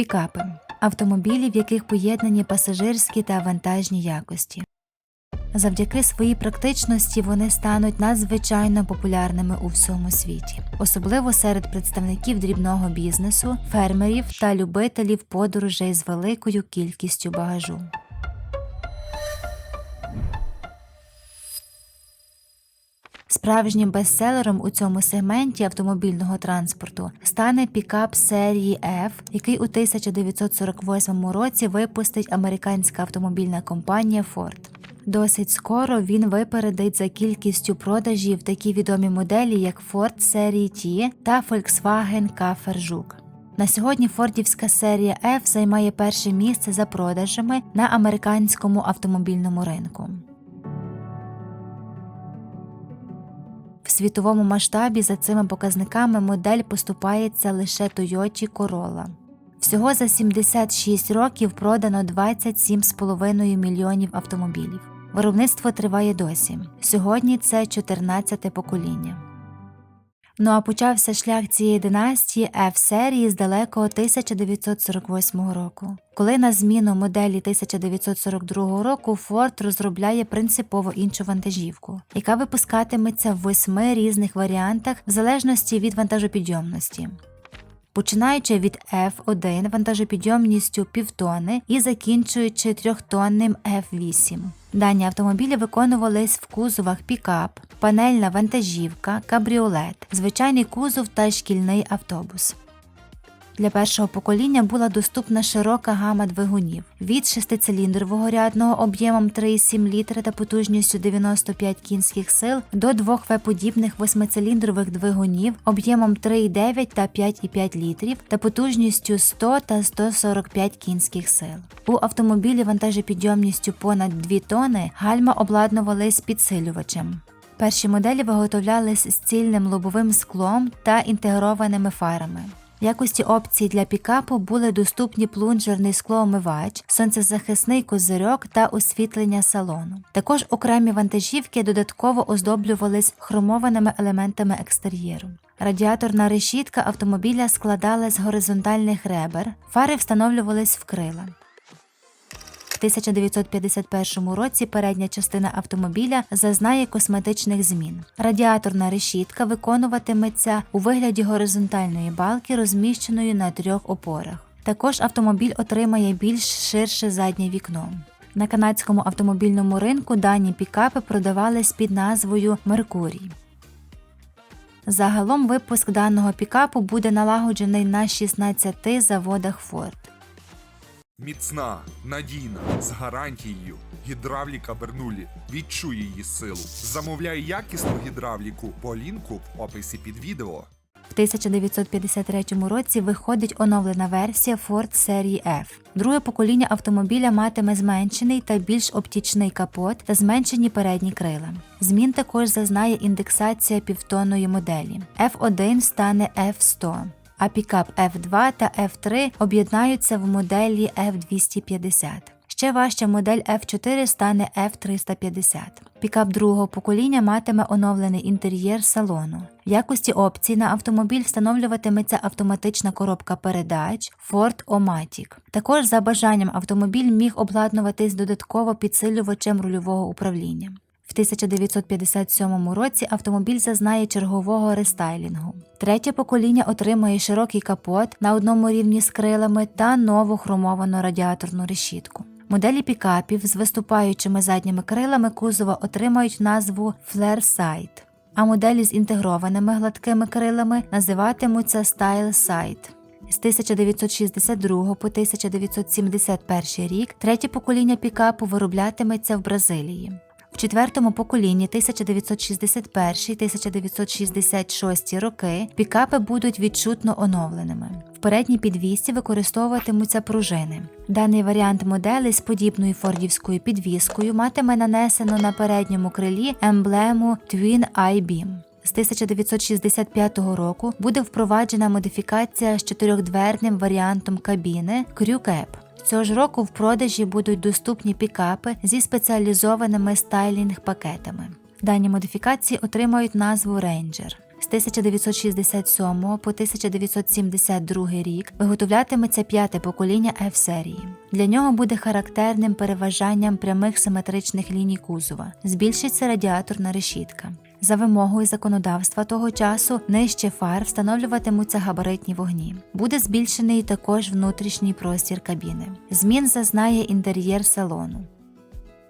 Пікапи автомобілі, в яких поєднані пасажирські та вантажні якості. Завдяки своїй практичності вони стануть надзвичайно популярними у всьому світі, особливо серед представників дрібного бізнесу, фермерів та любителів подорожей з великою кількістю багажу. Справжнім бестселером у цьому сегменті автомобільного транспорту стане пікап серії F, який у 1948 році випустить американська автомобільна компанія Ford. Досить скоро він випередить за кількістю продажів такі відомі моделі, як Ford серії T та Volkswagen Kaffer Жук. На сьогодні фордівська серія F займає перше місце за продажами на американському автомобільному ринку. Світовому масштабі за цими показниками модель поступається лише Toyota Corolla. Всього за 76 років продано 27,5 мільйонів автомобілів. Виробництво триває досі. Сьогодні це 14-те покоління. Ну а почався шлях цієї династії F-серії з далекого 1948 року, коли на зміну моделі 1942 року Ford розробляє принципово іншу вантажівку, яка випускатиметься в восьми різних варіантах в залежності від вантажопідйомності. Починаючи від F1 вантажопідйомністю півтони і закінчуючи трьохтонним F8. Дані автомобілі виконувались в кузовах пікап, панельна вантажівка, кабріолет, звичайний кузов та шкільний автобус. Для першого покоління була доступна широка гама двигунів від шестициліндрового рядного об'ємом 3,7 літра та потужністю 95 кінських сил до двох В-подібних восьмициліндрових двигунів об'ємом 3,9 та 5,5 літрів та потужністю 100 та 145 кінських сил. У автомобілі вантажопідйомністю понад 2 тони гальма обладнувались підсилювачем. Перші моделі виготовлялись з цільним лобовим склом та інтегрованими фарами. В якості опцій для пікапу були доступні плунжерний склоомивач, сонцезахисний козирьок та освітлення салону. Також окремі вантажівки додатково оздоблювались хромованими елементами екстер'єру. Радіаторна решітка автомобіля складалась з горизонтальних ребер, фари встановлювались в крила. В 1951 році передня частина автомобіля зазнає косметичних змін. Радіаторна решітка виконуватиметься у вигляді горизонтальної балки, розміщеної на трьох опорах. Також автомобіль отримає більш ширше заднє вікно. На канадському автомобільному ринку дані пікапи продавались під назвою Меркурій. Загалом випуск даного пікапу буде налагоджений на 16 заводах Ford. Міцна, надійна, з гарантією. Гідравліка Бернулі. Відчуй її силу. Замовляй якісну гідравліку по лінку в описі під відео. В 1953 році виходить оновлена версія Ford серії F. Друге покоління автомобіля матиме зменшений та більш оптічний капот та зменшені передні крила. Змін також зазнає індексація півтонної моделі. F1 стане F100, а пікап F2 та F3 об'єднаються в моделі F250. Ще важча модель F4 стане F350. Пікап другого покоління матиме оновлений інтер'єр салону. В якості опцій на автомобіль встановлюватиметься автоматична коробка передач Ford O-Matic. Також за бажанням автомобіль міг обладнуватись додатково підсилювачем рульового управління. В 1957 році автомобіль зазнає чергового рестайлінгу. Третє покоління отримує широкий капот на одному рівні з крилами та нову хромовану радіаторну решітку. Моделі пікапів з виступаючими задніми крилами кузова отримають назву Flare Side, а моделі з інтегрованими гладкими крилами називатимуться Style Side. З 1962 по 1971 рік третє покоління пікапу вироблятиметься в Бразилії. В четвертому поколінні 1961-1966 роки пікапи будуть відчутно оновленими. В передній підвісці використовуватимуться пружини. Даний варіант моделей з подібною фордівською підвіскою матиме нанесено на передньому крилі емблему Twin Eye Beam. З 1965 року буде впроваджена модифікація з чотирьохдверним варіантом кабіни Cab. Цього ж року в продажі будуть доступні пікапи зі спеціалізованими стайлінг-пакетами. Дані модифікації отримають назву Ranger. З 1967 по 1972 рік виготовлятиметься п'яте покоління F-серії. Для нього буде характерним переважанням прямих симетричних ліній кузова, збільшиться радіаторна решітка. За вимогою законодавства того часу нижче фар встановлюватимуться габаритні вогні. Буде збільшений також внутрішній простір кабіни. Змін зазнає інтер'єр салону.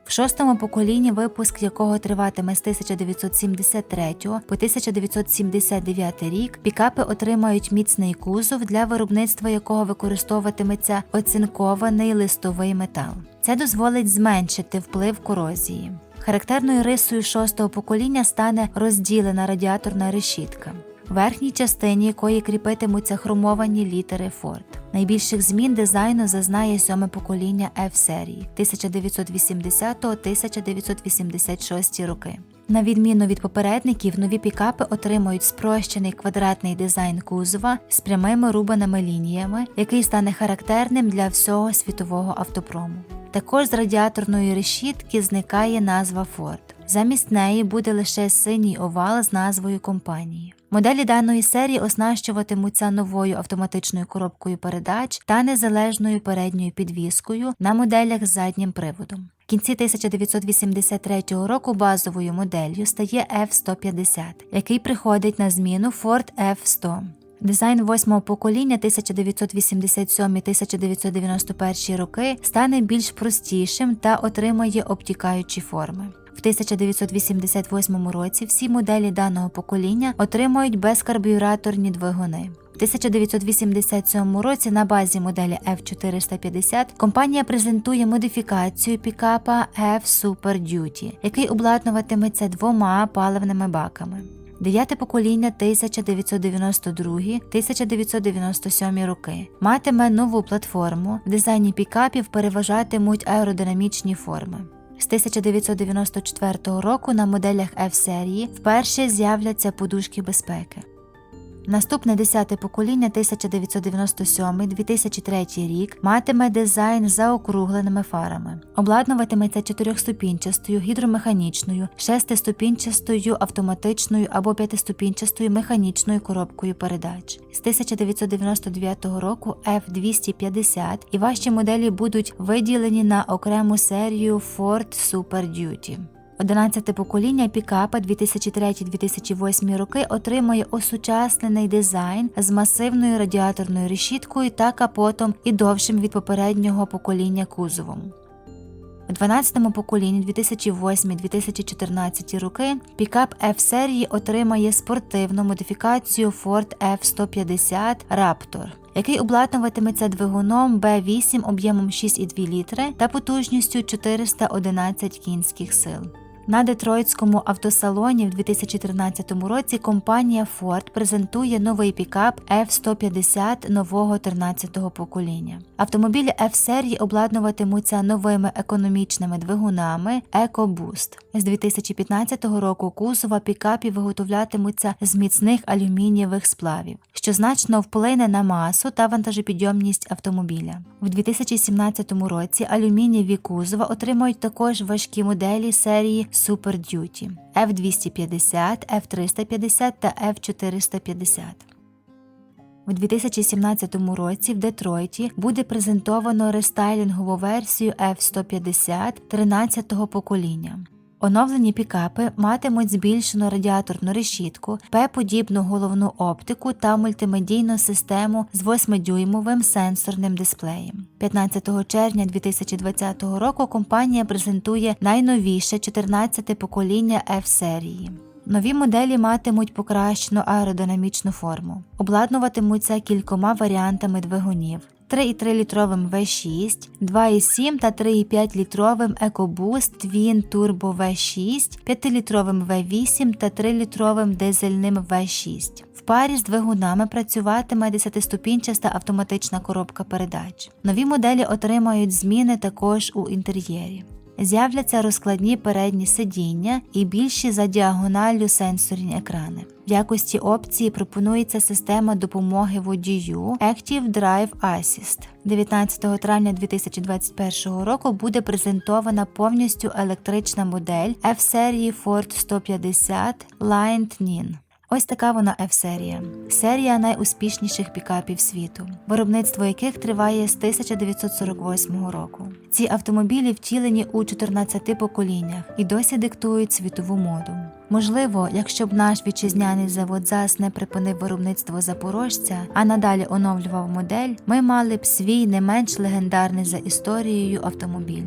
В шостому поколінні, випуск якого триватиме з 1973 по 1979 рік, пікапи отримають міцний кузов, для виробництва якого використовуватиметься оцинкований листовий метал. Це дозволить зменшити вплив корозії. Характерною рисою шостого покоління стане розділена радіаторна решітка, в верхній частині якої кріпитимуться хромовані літери Ford. Найбільших змін дизайну зазнає сьоме покоління F-серії 1980-1986 роки. На відміну від попередників, нові пікапи отримують спрощений квадратний дизайн кузова з прямими рубаними лініями, який стане характерним для всього світового автопрому. Також з радіаторної решітки зникає назва Ford. Замість неї буде лише синій овал з назвою компанії. Моделі даної серії оснащуватимуться новою автоматичною коробкою передач та незалежною передньою підвіскою на моделях з заднім приводом. В кінці 1983 року базовою моделлю стає F-150, який приходить на зміну Ford F-100. Дизайн восьмого покоління 1997-1991 роки стане більш простішим та отримає обтікаючі форми. В 1988 році всі моделі даного покоління отримують безкарбюраторні двигуни. В 1987 році на базі моделі F450 компанія презентує модифікацію пікапа F Super Duty, який обладнуватиметься двома паливними баками. Дев'яте покоління 1992-1997 роки матиме нову платформу. В дизайні пікапів переважатимуть аеродинамічні форми. З 1994 року на моделях F-серії вперше з'являться подушки безпеки. Наступне десяте покоління 1997-2003 рік матиме дизайн з заокругленими фарами, обладнуватиметься чотирьохступінчастою гідромеханічною, шестиступінчастою автоматичною або п'ятиступінчастою механічною коробкою передач. З 1999 року F250 і важчі моделі будуть виділені на окрему серію Ford Super Duty. 11 покоління пікапа 2003-2008 роки отримує осучаснений дизайн з масивною радіаторною решіткою та капотом і довшим від попереднього покоління кузовом. У 12 поколінні 2008-2014 роки пікап F-серії отримає спортивну модифікацію Ford F-150 Raptor, який обладнуватиметься двигуном B8 об'ємом 6,2 літри та потужністю 411 кінських сил. На Детройтському автосалоні в 2013 році компанія Ford презентує новий пікап F-150 нового 13-го покоління. Автомобілі F-серії обладнуватимуться новими економічними двигунами EcoBoost. З 2015 року кузова пікапів виготовлятимуться з міцних алюмінієвих сплавів, що значно вплине на масу та вантажопідйомність автомобіля. У 2017 році алюмінієві кузова отримають також важкі моделі серії Super Duty F250, F350 та F450. У 2017 році в Детройті буде презентовано рестайлінгову версію F150 13-го покоління. Оновлені пікапи матимуть збільшену радіаторну решітку, П-подібну головну оптику та мультимедійну систему з 8-дюймовим сенсорним дисплеєм. 15 червня 2020 року компанія презентує найновіше 14 покоління F-серії. Нові моделі матимуть покращену аеродинамічну форму, обладнуватимуться кількома варіантами двигунів. 3,3-літровим V6, 2,7 та 3,5-літровим EcoBoost Twin Turbo V6, 5-літровим V8 та 3-літровим дизельним V6. В парі з двигунами працюватиме 10-ступінчаста автоматична коробка передач. Нові моделі отримають зміни також у інтер'єрі. З'являться розкладні передні сидіння і більші за діагоналлю сенсорні екрани. В якості опції пропонується система допомоги водію Active Drive Assist. 19 травня 2021 року буде презентована повністю електрична модель F-серії Ford 150 Lightning. Ось така вона F-серія. Серія найуспішніших пікапів світу, виробництво яких триває з 1948 року. Ці автомобілі втілені у 14 поколіннях і досі диктують світову моду. Можливо, якщо б наш вітчизняний завод ЗАЗ не припинив виробництво запорожця, а надалі оновлював модель, ми мали б свій не менш легендарний за історією автомобіль.